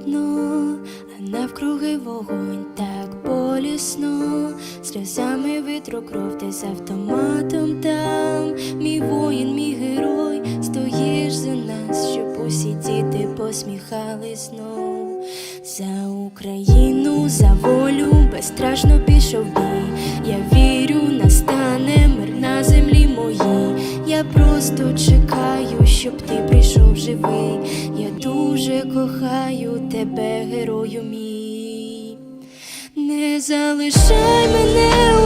холодно, а навкруги вогонь так болісно, сльозами витру кров десь автоматом там, мій воїн, мій герой, стоїш за нас, щоб усі діти посміхались знов. За Україну, за волю безстрашно Я просто чекаю, щоб ти прийшов живий. Я дуже кохаю тебе, герою мій. Не залишай мене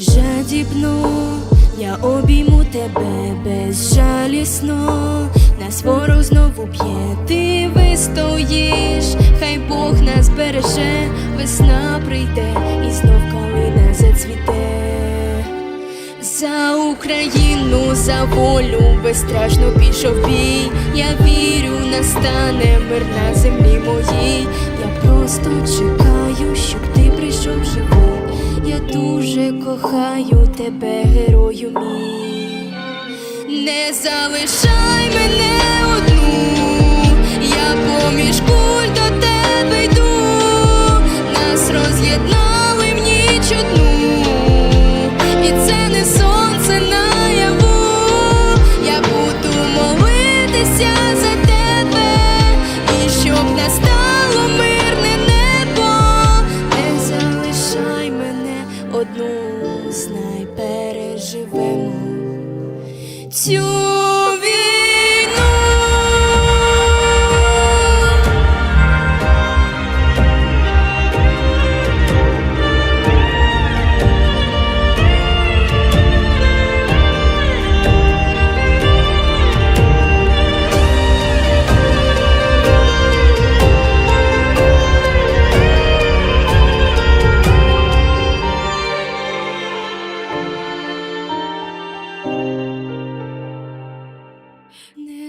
жадібно я обійму тебе безжалісно, нас ворог знову б'є, ти вистоїш, хай Бог нас береже, весна прийде і знов калина зацвіте. За Україну, за волю безстрашно пішов бій. Я вірю, настане мир на землі моїй. Я просто чекаю, кохаю тебе, герою мій. Не залишай знай переживемо цю війну.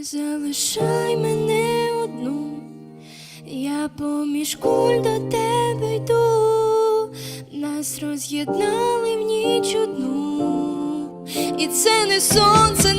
Не залишай мене одну, я поміж куль до тебе йду, нас роз'єднали в ніч одну, і це не сонце